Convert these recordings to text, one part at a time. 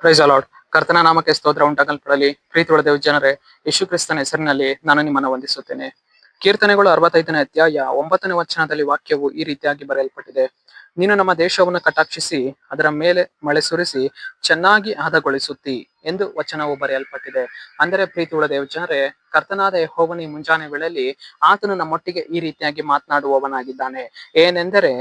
Price ಅಲಾಡ್ ಕರ್ತನ ನಾಮಕ್ಕೆ ಸ್ತೋತ್ರ ಉಂಟಾಗಲ್ಪಡಲಿ. ಪ್ರೀತಿ ಒಳದೇವ್ ಜನರೇ ಯಶು ಕ್ರಿಸ್ತನ ಹೆಸರಿನಲ್ಲಿ ನಾನು ನಿಮ್ಮನ್ನು ವಂದಿಸುತ್ತೇನೆ. ಕೀರ್ತನೆಗಳು ಅರವತ್ತೈದನೇ ಅಧ್ಯಾಯ ಒಂಬತ್ತನೇ ವಚನದಲ್ಲಿ ವಾಕ್ಯವು ಈ ರೀತಿಯಾಗಿ ಬರೆಯಲ್ಪಟ್ಟಿದೆ. ನೀನು ನಮ್ಮ ದೇಶವನ್ನು ಕಟಾಕ್ಷಿಸಿ, ಅದರ ಮೇಲೆ ಮಳೆ ಸುರಿಸಿ, ಚೆನ್ನಾಗಿ ಹದಗೊಳಿಸುತ್ತಿ ಎಂದು ವಚನವು ಬರೆಯಲ್ಪಟ್ಟಿದೆ. ಅಂದರೆ ಪ್ರೀತಿ ದೇವ ಜನರೇ, ಕರ್ತನಾದ ಹೋವನಿ ಈ ಮುಂಜಾನೆ ವೇಳೆಯಲ್ಲಿ ಆತನು ನಮ್ಮೊಟ್ಟಿಗೆ ಈ ರೀತಿಯಾಗಿ ಮಾತನಾಡುವವನಾಗಿದ್ದಾನೆ. ಏನೆಂದರೆ,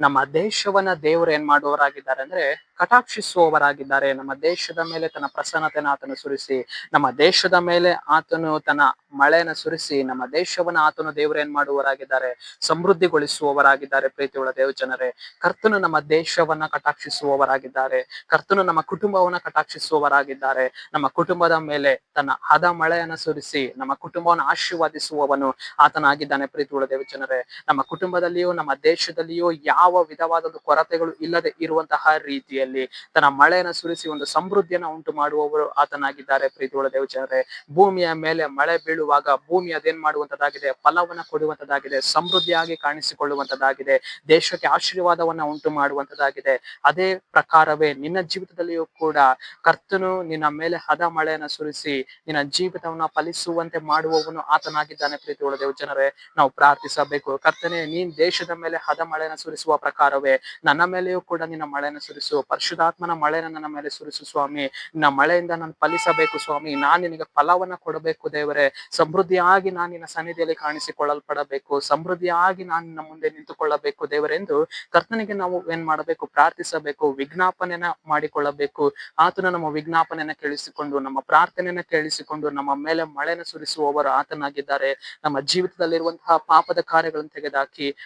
ನಮ್ಮ ದೇಶವನ್ನ ದೇವರು ಏನ್ ಮಾಡುವವರಾಗಿದ್ದಾರೆ ಅಂದ್ರೆ ಕಟಾಕ್ಷಿಸುವವರಾಗಿದ್ದಾರೆ ನಮ್ಮ ದೇಶದ ಮೇಲೆ ತನ್ನ ಪ್ರಸನ್ನತೆಯನ್ನು ಆತನು ಸುರಿಸಿ, ನಮ್ಮ ದೇಶದ ಮೇಲೆ ಆತನು ತನ್ನ ಮಳೆಯನ್ನು ಸುರಿಸಿ, ನಮ್ಮ ದೇಶವನ್ನ ಆತನು ದೇವರೇನ್ ಮಾಡುವವರಾಗಿದ್ದಾರೆ, ಸಮೃದ್ಧಿಗೊಳಿಸುವವರಾಗಿದ್ದಾರೆ ಪ್ರೀತಿಯುಳ್ಳ ದೇವ ಜನರೇ. ಕರ್ತನು ನಮ್ಮ ದೇಶವನ್ನ ಕಟಾಕ್ಷಿಸುವವರಾಗಿದ್ದಾರೆ. ಕರ್ತನು ನಮ್ಮ ಕುಟುಂಬವನ್ನ ಕಟಾಕ್ಷಿಸುವವರಾಗಿದ್ದಾರೆ. ನಮ್ಮ ಕುಟುಂಬದ ಮೇಲೆ ತನ್ನ ಹದ ಮಳೆಯನ್ನು ಸುರಿಸಿ, ನಮ್ಮ ಕುಟುಂಬವನ್ನು ಆಶೀರ್ವಾದಿಸುವವನು ಆತನಾಗಿದ್ದಾನೆ ಪ್ರೀತಿಯುಳ್ಳ ದೇವ ಜನರೇ. ನಮ್ಮ ಕುಟುಂಬದಲ್ಲಿಯೂ, ನಮ್ಮ ದೇಶದಲ್ಲಿಯೂ ಯಾವ ವಿಧವಾದ ಕೊರತೆಗಳು ಇಲ್ಲದೆ ಇರುವಂತಹ ರೀತಿಯಲ್ಲಿ ತನ್ನ ಮಳೆಯನ್ನು ಸುರಿಸಿ ಒಂದು ಸಮೃದ್ಧಿಯನ್ನು ಉಂಟು ಮಾಡುವವರು ಆತನಾಗಿದ್ದಾರೆ. ದೇವ ಜನರೇ ಭೂಮಿಯ ಮೇಲೆ ಮಳೆ ಬೀಳುವಾಗ ಭೂಮಿ ಅದೇನ್ ಮಾಡುವಂತದ್ದಾಗಿದೆ ಫಲವನ್ನ ಕೊಡುವಂತದ್ದಾಗಿದೆ ಸಮೃದ್ಧಿಯಾಗಿ ಕಾಣಿಸಿಕೊಳ್ಳುವಂತದ್ದಾಗಿದೆ ದೇಶಕ್ಕೆ ಆಶೀರ್ವಾದವನ್ನ ಉಂಟು ಮಾಡುವಂತದ್ದಾಗಿದೆ ಅದೇ ಪ್ರಕಾರವೇ ನಿನ್ನ ಜೀವಿತದಲ್ಲಿಯೂ ಕೂಡ ಕರ್ತನು ನಿನ್ನ ಮೇಲೆ ಹದ ಮಳೆಯನ್ನು ಸುರಿಸಿ ನಿನ್ನ ಜೀವಿತವನ್ನು ಫಲಿಸುವಂತೆ ಮಾಡುವವನು ಆತನಾಗಿದ್ದಾನೆ. ಪ್ರೀತಿ ಜನರೇ ನಾವು ಪ್ರಾರ್ಥಿಸಬೇಕು. ಕರ್ತನೆ, ನೀನ್ ದೇಶದ ಮೇಲೆ ಹದ ಮಳೆಯನ್ನು ಸುರಿಸುವ ಪ್ರಕಾರವೇ ನನ್ನ ಮೇಲೆಯೂ ಕೂಡ ನಿನ್ನ ಮಳೆಯನ್ನು ಸುರಿಸು. ಪರಿಶುದ್ಧಾತ್ಮನ ಮಳೆನ ನನ್ನ ಮೇಲೆ ಸುರಿಸು ಸ್ವಾಮಿ. ನಿನ್ನ ಮಳೆಯಿಂದ ನಾನು ಫಲಿಸಬೇಕು ಸ್ವಾಮಿ. ನಾನು ನಿನಗೆ ಫಲವನ್ನ ಕೊಡಬೇಕು ದೇವರೇ. ಸಮೃದ್ಧಿಯಾಗಿ ನಾನು ನಿನ್ನ ಸನ್ನಿಧಿಯಲ್ಲಿ ಕಾಣಿಸಿಕೊಳ್ಳಲ್ಪಡಬೇಕು. ಸಮೃದ್ಧಿಯಾಗಿ ನಾನು ನಿನ್ನ ಮುಂದೆ ನಿಂತುಕೊಳ್ಳಬೇಕು ದೇವರೆಂದು ಕರ್ತನಿಗೆ ನಾವು ಏನ್ ಮಾಡಬೇಕು? ಪ್ರಾರ್ಥಿಸಬೇಕು. ವಿಜ್ಞಾಪನೆಯನ್ನ ಮಾಡಿಕೊಳ್ಳಬೇಕು. ಆತನ ನಮ್ಮ ವಿಜ್ಞಾಪನೆಯನ್ನ ಕೇಳಿಸಿಕೊಂಡು, ನಮ್ಮ ಪ್ರಾರ್ಥನೆಯನ್ನ ಕೇಳಿಸಿಕೊಂಡು, ನಮ್ಮ ಮೇಲೆ ಮಳೆನ ಸುರಿಸುವವರು ಆತನಾಗಿದ್ದಾರೆ. ನಮ್ಮ ಜೀವಿತದಲ್ಲಿರುವಂತಹ ಪಾಪದ ಕಾರ್ಯಗಳನ್ನು ತೆಗೆದಾಕಿ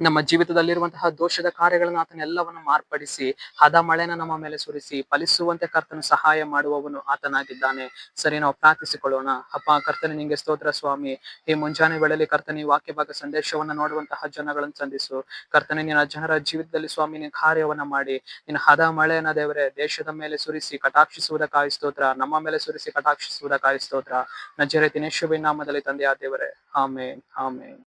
ನಮ್ಮ ಜೀವಿತದಲ್ಲಿರುವಂತಹ ದೋಷದ ಕಾರ್ಯಗಳನ್ನು ಆತನೆಲ್ಲವನ್ನು ಮಾರ್ಪಡಿಸಿ, ಹದ ಮಳೆನ ನಮ್ಮ ಮೇಲೆ ಸುರಿಸಿ, ಫಲಿಸುವಂತೆ ಕರ್ತನು ಸಹಾಯ ಮಾಡುವವನು ಆತನಾಗಿದ್ದಾನೆ. ಸರಿ, ನಾವು ಪ್ರಾರ್ಥಿಸಿಕೊಳ್ಳೋಣ. ಅಪ್ಪ, ಕರ್ತನೆ, ನಿಂಗೆ ಸ್ತೋತ್ರ ಸ್ವಾಮಿ. ಈ ಮುಂಜಾನೆ ವೇಳೆಯಲ್ಲಿ ಕರ್ತನೆ ವಾಕ್ಯ ಭಾಗ ಸಂದೇಶವನ್ನು ನೋಡುವಂತಹ ಜನಗಳನ್ನು ಸಂಧಿಸು. ಕರ್ತನೆ, ನಿನ್ನ ಜನರ ಜೀವಿತದಲ್ಲಿ ಸ್ವಾಮಿ ನಿನ್ನ ಕಾರ್ಯವನ್ನ ಮಾಡಿ. ನಿನ್ನ ಹದ ಮಳೆಯನ್ನ ದೇವರೇ, ದೇಶದ ಮೇಲೆ ಸುರಿಸಿ, ಕಟಾಕ್ಷಿಸುವುದಕ್ಕಾಗಿ ಸ್ತೋತ್ರ. ನಮ್ಮ ಮೇಲೆ ಸುರಿಸಿ, ಕಟಾಕ್ಷಿಸುವುದಕ್ಕಾಗಿ ಸ್ತೋತ್ರ. ನಜರೆ ದಿನೇಶುವಿನ ನಾಮದಲ್ಲಿ ತಂದೆಯ ದೇವರೇ. ಆಮೇನ್ ಆಮೇನ್.